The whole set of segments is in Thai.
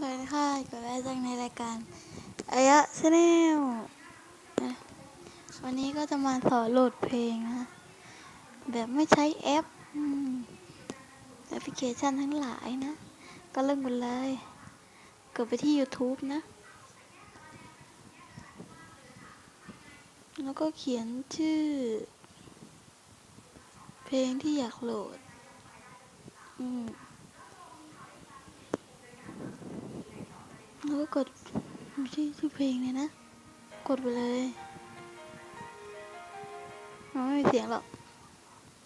เลยค่ะก็ได้จากในรายการอายะชาแนลวันนี้ก็จะมาสอนโหลดเพลงนะแบบไม่ใช้แอปแอปพลิเคชันทั้งหลายนะ ก็เริ่มกันเลย กดไปที่ YouTube นะ แล้วก็เขียนชื่อ เพลงที่อยากโหลด อืม แล้ว ก็กดอยู่ที่ชื่อเพลงเลยนะ กดไปเลยมันไม่มีเสียงหรอก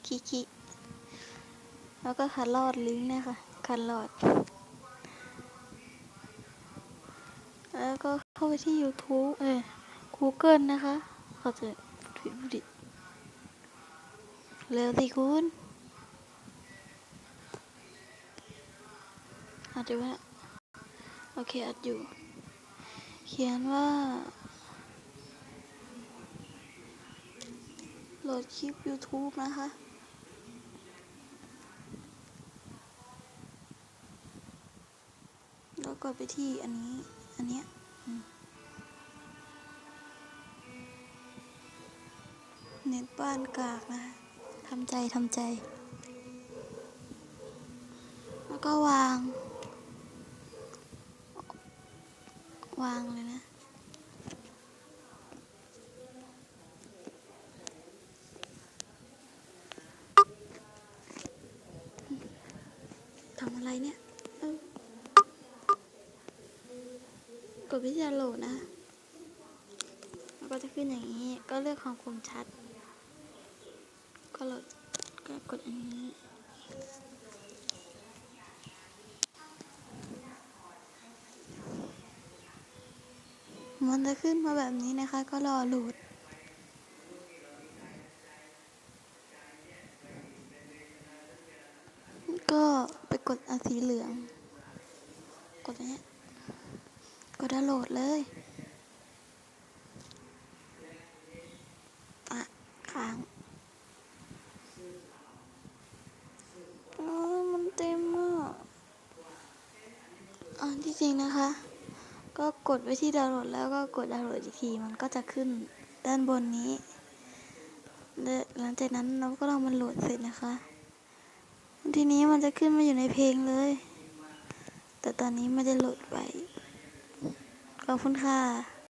คิคิแล้วก็คัดลอดลิงก์นะคะคัดลอด แล้วก็เข้าไปที่ YouTube เอ้ย Google นะคะเขาจะผิดผิดเร็วสิคุณอัดอยู่ไหมเนี่ยโอเคอัดอยู่ เขียนว่า โหลดคลิป YouTube นะคะแล้วกดไปที่อันนี้ อันเนี้ยเน็ตบ้านกากนะทำใจทำใจ แล้วก็วาง วางเลยนะ ทำอะไรเนี่ย กดไปที่ดาวน์โหลดนะ แล้วก็จะขึ้นอย่างนี้ ก็เลือกความคมชัด ก็โหลดก็กดอันนี้ มันจะขึ้นมาแบบนี้นะคะ ก็รอโหลด ก็ไปกดอสีเหลือง กดนเนี้ยกดดาวน์โหลดเลยอะค้างอ๋อมันเต็มอะอะที่จริงนะคะ ก็กดไปที่ดาวน์โหลดแล้วก็กดดาวน์โหลดอีกทีมันก็จะขึ้นด้านบนนี้และหลังจากนั้นเราก็ลองมันโหลดเสร็จนะคะ ทีนี้มันจะขึ้นมาอยู่ในเพลงเลย แต่ตอนนี้ไม่ได้โหลดไว้ขอบคุณค่ะ